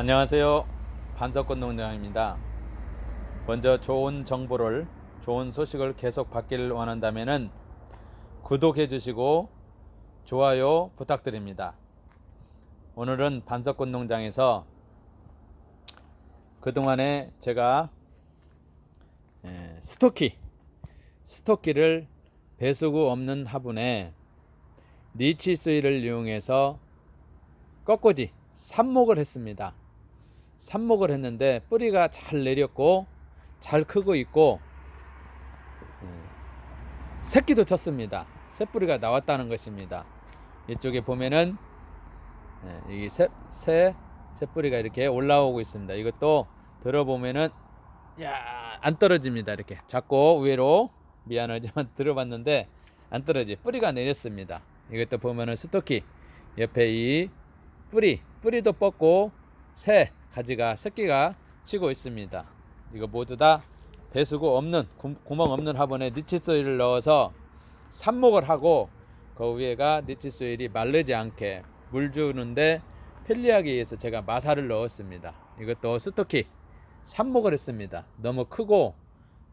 안녕하세요. 반석권 농장입니다. 먼저 좋은 정보를, 좋은 소식을 계속 받기를 원한다면 구독해 주시고 좋아요 부탁드립니다. 오늘은 반석권 농장에서 그동안에 제가 에, 스토키, 스토키를 배수구 없는 화분에 니치 수위를 이용해서 꺾꽂이 삽목을 했습니다. 삽목을 했는데 뿌리가 잘 내렸고 잘 크고 있고 음, 새끼도 쳤습니다. 새뿌리가 나왔다는 것입니다. 이쪽에 보면은 예, 이 새, 새 새뿌리가 이렇게 올라오고 있습니다. 이것도 들어보면은 야 안 떨어집니다. 이렇게 잡고 위로 미안하지만 들어봤는데 안 떨어지. 뿌리가 내렸습니다. 이것도 보면은 스토키 옆에 이 뿌리 뿌리도 뻗고 새 가지가 새끼가 치고 있습니다. 이거 모두 다 배수구 없는 구, 구멍 없는 화분에 니치소일을 넣어서 삽목을 하고 그 위에가 니치소일이 마르지 않게 물 주는데 편리하기 위해서 제가 마사를 넣었습니다. 이것도 스토키 삽목을 했습니다. 너무 크고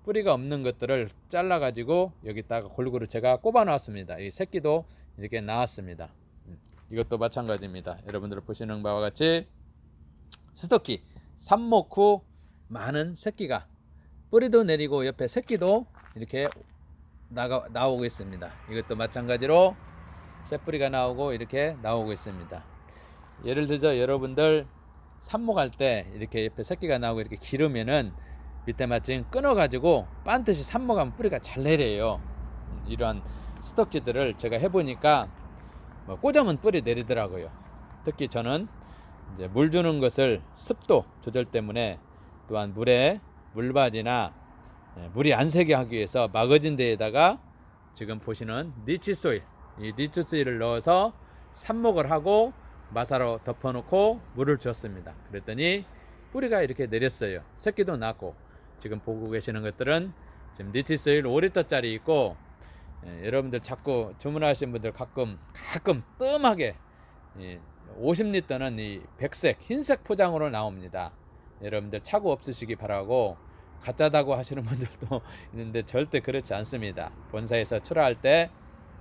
뿌리가 없는 것들을 잘라 가지고 여기다가 골고루 제가 꼽아 놨습니다. 이 새끼도 이렇게 나왔습니다. 음, 이것도 마찬가지입니다. 여러분들 보시는 바와 같이 스토키 삽목 후 많은 새끼가 뿌리도 내리고 옆에 새끼도 이렇게 나가 나오고 있습니다. 이것도 마찬가지로 새뿌리가 나오고 이렇게 나오고 있습니다. 예를 들어 여러분들 삽목할 때 이렇게 옆에 새끼가 나오고 이렇게 기르면은 밑에 마침 끊어가지고 반듯이 삽목하면 뿌리가 잘 내려요. 음, 이러한 스토키들을 제가 해보니까 뭐 꽂으면 뿌리 내리더라고요. 특히 저는 이제 물 주는 것을 습도 조절 때문에 또한 물에 물바지나 예, 물이 안 새게 하기 위해서 막아진 데에다가 지금 보시는 니치 소일 이 니치 소일을 넣어서 삽목을 하고 마사로 덮어놓고 물을 줬습니다. 그랬더니 뿌리가 이렇게 내렸어요. 새끼도 났고 지금 보고 계시는 것들은 지금 니치 소일 5리터짜리 있고 예, 여러분들 자꾸 주문하시는 분들 가끔 가끔 뜸하게 예, 50리터는 이 백색 흰색 포장으로 나옵니다. 여러분들 차고 없으시기 바라고 가짜다고 하시는 분들도 있는데 절대 그렇지 않습니다. 본사에서 출하할 때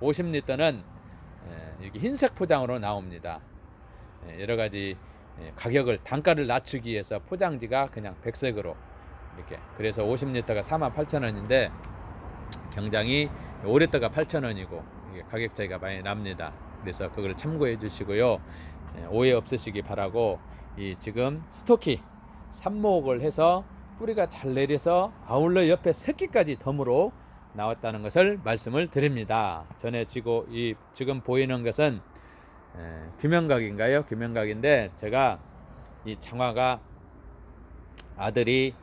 50리터는 예, 이렇게 흰색 포장으로 나옵니다. 예, 여러 가지 예, 가격을 단가를 낮추기 위해서 포장지가 그냥 백색으로 이렇게 그래서 50리터가 48,000원인데 경장이 5리터가 8,000원이고 이게 가격 차이가 많이 납니다. 그래서 그걸 참고해 주시고요. 예, 오해 없으시기 바라고 이 지금 스토키 삽목을 해서 뿌리가 잘 내려서 아울러 옆에 새끼까지 덤으로 나왔다는 것을 말씀을 드립니다. 전에 지고 이 지금 보이는 것은 에, 규명각인가요? 규명각인데 제가 이 장화가 아들이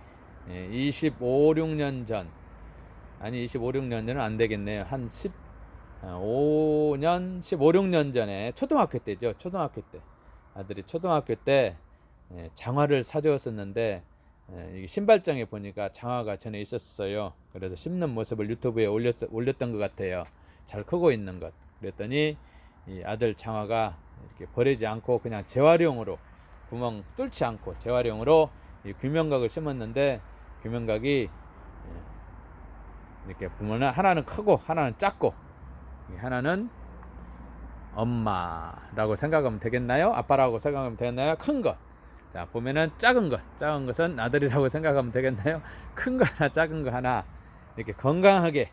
에, 25, 6년 전 아니 25, 6년 전은 안 되겠네요. 한 10, 5년, 15, 6년 전에 초등학교 때죠. 초등학교 때 아들이 초등학교 때 에, 장화를 사주었었는데 에, 이게 신발장에 보니까 장화가 전에 있었어요. 그래서 심는 모습을 유튜브에 올렸, 올렸던 것 같아요. 잘 크고 있는 것. 그랬더니 이 아들 장화가 이렇게 버리지 않고 그냥 재활용으로 구멍 뚫지 않고 재활용으로 이 규명각을 심었는데 규명각이 예, 이렇게 보면은 하나는 크고 하나는 작고 이 하나는 엄마라고 생각하면 되겠나요? 아빠라고 생각하면 되겠나요? 큰 것. 자, 보면은 작은 것. 작은 것은 아들이라고 생각하면 되겠나요? 큰 거 하나, 작은 거 하나. 이렇게 건강하게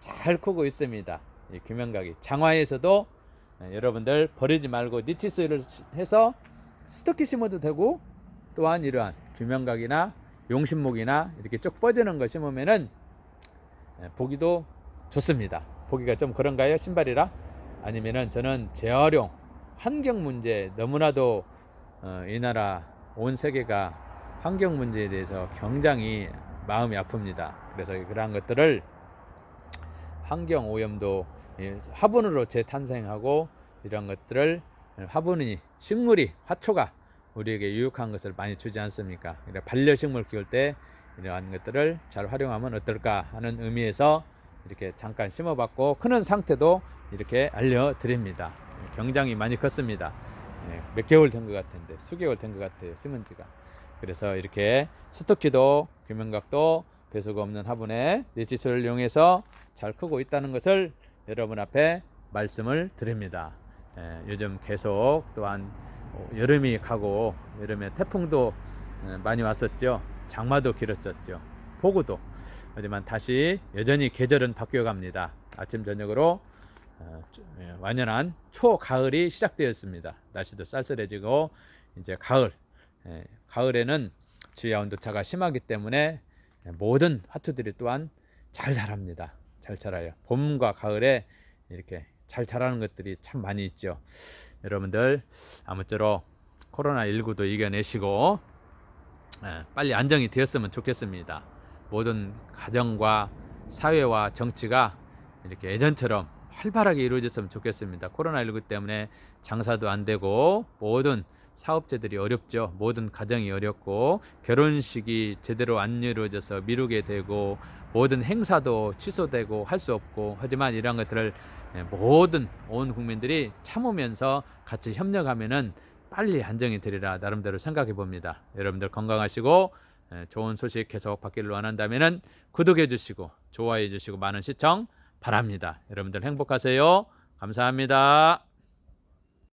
잘 크고 있습니다. 이 규명각이. 장화에서도 예, 여러분들 버리지 말고 니치스를 해서 스토키 심어도 되고 또한 이러한 규명각이나 용신목이나 이렇게 쭉 뻗어는 거 심으면은 예, 보기도 좋습니다. 보기가 좀 그런가요? 신발이라? 아니면은 저는 재활용 환경 문제 너무나도 어, 이 나라 온 세계가 환경 문제에 대해서 굉장히 마음이 아픕니다. 그래서 그러한 것들을 환경 오염도 예, 화분으로 재탄생하고 이런 것들을 화분이 식물이 화초가 우리에게 유익한 것을 많이 주지 않습니까? 반려식물 키울 때 이러한 것들을 잘 활용하면 어떨까 하는 의미에서 이렇게 잠깐 심어봤고 크는 상태도 이렇게 알려드립니다. 굉장히 많이 컸습니다. 예, 몇 개월 된 것 같은데 수개월 된 것 같아요 심은 지가. 그래서 이렇게 스토키도 규명각도 배수가 없는 화분에 니치솔을 이용해서 잘 크고 있다는 것을 여러분 앞에 말씀을 드립니다. 예, 요즘 계속 또한 어, 여름이 가고 여름에 태풍도 예, 많이 왔었죠. 장마도 길었었죠. 폭우도 하지만 다시 여전히 계절은 바뀌어 갑니다 아침 저녁으로 어, 조- 예, 완연한 초가을이 시작되었습니다. 날씨도 쌀쌀해지고 이제 가을. 예, 가을에는 지하 온도차가 심하기 때문에 모든 화투들이 또한 잘 자랍니다. 잘 자라요. 봄과 가을에 이렇게 잘 자라는 것들이 참 많이 있죠. 여러분들 아무쪼록 코로나 19도 이겨내시고 예, 빨리 안정이 되었으면 좋겠습니다. 모든 가정과 사회와 정치가 이렇게 예전처럼 활발하게 이루어졌으면 좋겠습니다. 코로나19 때문에 장사도 안 되고 모든 사업체들이 어렵죠. 모든 가정이 어렵고 결혼식이 제대로 안 이루어져서 미루게 되고 모든 행사도 취소되고 할 수 없고 하지만 이런 것들을 예, 모든 온 국민들이 참으면서 같이 협력하면은 빨리 안정이 되리라 나름대로 생각해 봅니다. 여러분들 건강하시고 예, 좋은 소식 계속 받기를 원한다면은 구독해 주시고 좋아해 주시고 많은 시청 바랍니다. 여러분들 행복하세요. 감사합니다.